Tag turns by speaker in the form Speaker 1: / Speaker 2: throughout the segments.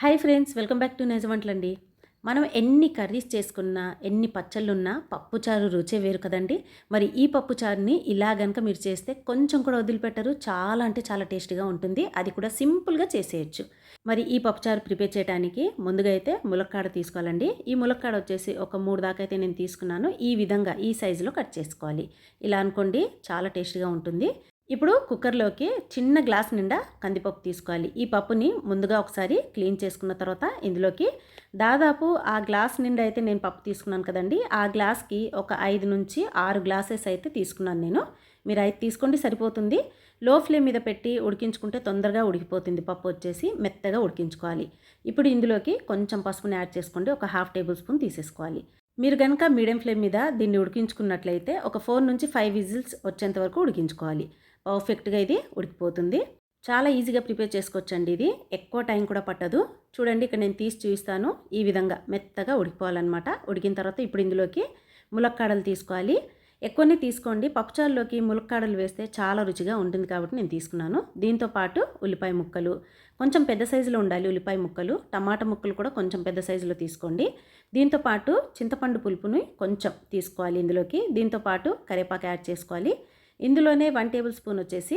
Speaker 1: Hi friends welcome back to నిజవంటలండి. మనం ఎన్ని curries చేసుకున్నా ఎన్ని పచ్చళ్ళున్నా పప్పుచారు రుచే వేరు కదండి. మరి ఈ పప్పుచారుని ఇలా గనక మీరు చేస్తే కొంచెం కూడా వదిలిపెట్టరు చాలా అంటే చాలా టేస్టీగా ఉంటుంది. అది కూడా సింపుల్గా చేసేయచ్చు. మరి ఈ పప్పుచారు ప్రిపేర్ చేయడానికి ముందుగా అయితే ములక్కాడ తీసుకోవాలండి. ఈ ములక్కాడ వచ్చేసి ఒక మూడు దాకా అయితే నేను తీసుకున్నాను. ఈ విధంగా ఈ సైజులో కట్ చేసుకోవాలి. ఇలా అనుకోండి చాలా టేస్టీగా ఉంటుంది. ఇప్పుడు కుక్కర్లోకి చిన్న గ్లాస్ నిండా కందిపప్పు తీసుకోవాలి. ఈ పప్పుని ముందుగా ఒకసారి క్లీన్ చేసుకున్న తర్వాత ఇందులోకి దాదాపు ఆ గ్లాస్ నిండా అయితే నేను పప్పు తీసుకున్నాను కదండి. ఆ గ్లాస్కి ఒక ఐదు నుంచి ఆరు గ్లాసెస్ అయితే తీసుకున్నాను నేను. మీరు అయితే తీసుకోండి సరిపోతుంది. లో ఫ్లేమ్ మీద పెట్టి ఉడికించుకుంటే తొందరగా ఉడికిపోతుంది పప్పు వచ్చేసి మెత్తగా ఉడికించుకోవాలి. ఇప్పుడు ఇందులోకి కొంచెం పసుపుని యాడ్ చేసుకోండి ఒక హాఫ్ టేబుల్ స్పూన్ తీసేసుకోవాలి. మీరు కనుక మీడియం ఫ్లేమ్ మీద దీన్ని ఉడికించుకున్నట్లయితే ఒక ఫోర్ నుంచి ఫైవ్ విజిల్స్ వచ్చేంత వరకు ఉడికించుకోవాలి. పర్ఫెక్ట్గా ఇది ఉడికిపోతుంది. చాలా ఈజీగా ప్రిపేర్ చేసుకోవచ్చండి ఇది. ఎక్కువ టైం కూడా పట్టదు. చూడండి ఇక్కడ నేను తీసి చూపిస్తాను. ఈ విధంగా మెత్తగా ఉడికిపోవాలన్నమాట. ఉడికిన తర్వాత ఇప్పుడు ఇందులోకి ములక్కాడలు తీసుకోవాలి. ఎక్కువనే తీసుకోండి. పప్పుచారులోకి ములక్కాడలు వేస్తే చాలా రుచిగా ఉంటుంది కాబట్టి నేను తీసుకున్నాను. దీంతో పాటు ఉల్లిపాయ ముక్కలు కొంచెం పెద్ద సైజులో ఉండాలి ఉల్లిపాయ ముక్కలు. టమాటా ముక్కలు కూడా కొంచెం పెద్ద సైజులో తీసుకోండి. దీంతో పాటు చింతపండు పులుపుని కొంచెం తీసుకోవాలి ఇందులోకి. దీంతో పాటు కరివేపాకు యాడ్ చేసుకోవాలి. ఇందులోనే వన్ టేబుల్ స్పూన్ వచ్చేసి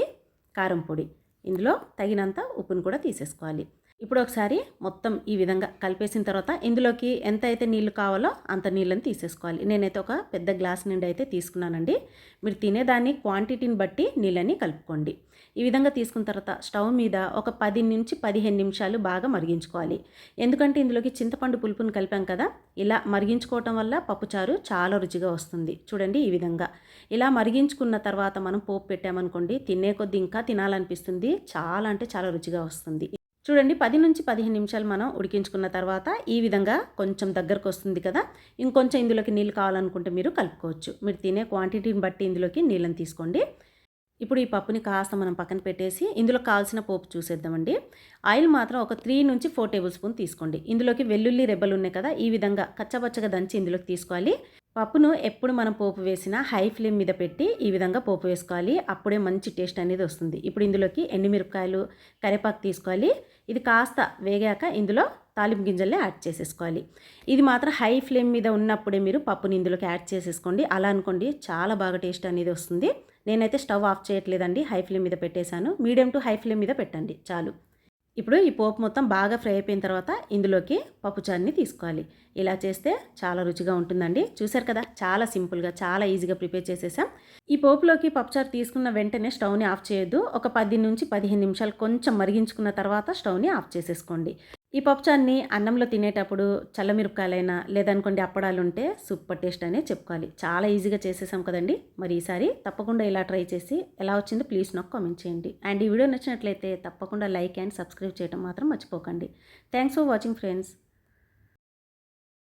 Speaker 1: కారం పొడి. ఇందులో తగినంత ఉప్పును కూడా తీసేసుకోవాలి. ఇప్పుడు ఒకసారి మొత్తం ఈ విధంగా కలిపేసిన తర్వాత ఇందులోకి ఎంత అయితే నీళ్ళు కావాలో అంత నీళ్ళని తీసేసుకోవాలి. నేనైతే ఒక పెద్ద గ్లాస్ నుండి అయితే తీసుకున్నానండి. మీరు తినేదాన్ని క్వాంటిటీని బట్టి నీళ్ళని కలుపుకోండి. ఈ విధంగా తీసుకున్న తర్వాత స్టవ్ మీద ఒక పది నుంచి పదిహేను నిమిషాలు బాగా మరిగించుకోవాలి. ఎందుకంటే ఇందులోకి చింతపండు పులుపుని కలిపాం కదా ఇలా మరిగించుకోవటం వల్ల పప్పుచారు చాలా రుచిగా వస్తుంది. చూడండి ఈ విధంగా. ఇలా మరిగించుకున్న తర్వాత మనం పోపు పెట్టామనుకోండి తినే కొద్ది ఇంకా తినాలనిపిస్తుంది. చాలా అంటే చాలా రుచిగా వస్తుంది. చూడండి పది నుంచి పదిహేను నిమిషాలు మనం ఉడికించుకున్న తర్వాత ఈ విధంగా కొంచెం దగ్గరకు వస్తుంది కదా. ఇంకొంచెం ఇందులోకి నీళ్ళు కావాలనుకుంటే మీరు కలుపుకోవచ్చు. మీరు తినే క్వాంటిటీని బట్టి ఇందులోకి నీళ్ళని తీసుకోండి. ఇప్పుడు ఈ పప్పుని కాస్త మనం పక్కన పెట్టేసి ఇందులో కావాల్సిన పోపు చూసేద్దామండి. ఆయిల్ మాత్రం ఒక త్రీ నుంచి ఫోర్ టేబుల్ స్పూన్ తీసుకోండి. ఇందులోకి వెల్లుల్లి రెబ్బలు ఉన్నాయి కదా ఈ విధంగా కచ్చపచ్చగా దంచి ఇందులోకి తీసుకోవాలి. పప్పును ఎప్పుడు మనం పోపు వేసినా హై ఫ్లేమ్ మీద పెట్టి ఈ విధంగా పోపు వేసుకోవాలి. అప్పుడే మంచి టేస్ట్ అనేది వస్తుంది. ఇప్పుడు ఇందులోకి ఎండుమిరపకాయలు కరివేపాకు తీసుకోవాలి. ఇది కాస్త వేగాక ఇందులో తాలింపు గింజల్ని యాడ్ చేసేసుకోవాలి. ఇది మాత్రం హై ఫ్లేమ్ మీద ఉన్నప్పుడే మీరు పప్పుని ఇందులోకి యాడ్ చేసేసుకోండి. అలా అనుకోండి చాలా బాగా టేస్ట్ అనేది వస్తుంది. నేనైతే స్టవ్ ఆఫ్ చేయట్లేదండి. హై ఫ్లేమ్ మీద పెట్టేశాను. మీడియం టు హై ఫ్లేమ్ మీద పెట్టండి. చాలు. ఇప్పుడు ఈ పోపు మొత్తం బాగా ఫ్రై అయిపోయిన తర్వాత ఇందులోకి పప్పుచారుని తీసుకోవాలి. ఇలా చేస్తే చాలా రుచిగా ఉంటుందండి. చూసారు కదా? చాలా సింపుల్గా చాలా ఈజీగా ప్రిపేర్ చేసేసాం. ఈ పోపులోకి పప్పుచారు తీసుకున్న వెంటనే స్టవ్ని ఆఫ్ చేయొద్దు. ఒక పది నుంచి పదిహేను నిమిషాలు కొంచెం మరిగించుకున్న తర్వాత స్టవ్ని ఆఫ్ చేసేసుకోండి. ఈ పప్పుచాన్ని అన్నంలో తినేటప్పుడు చల్లమిరపకాయలైనా లేదనుకోండి అప్పడాలు ఉంటే సూపర్ టేస్ట్ అనే చెప్పుకోవాలి. చాలా ఈజీగా చేసేసాం కదండి. మరి ఈసారి తప్పకుండా ఇలా ట్రై చేసి ఎలా వచ్చిందో ప్లీజ్ నాకు కామెంట్ చేయండి. అండ్ ఈ వీడియో నచ్చినట్లయితే తప్పకుండా లైక్ అండ్ సబ్స్క్రైబ్ చేయడం మాత్రం మర్చిపోకండి. Thanks for watching friends.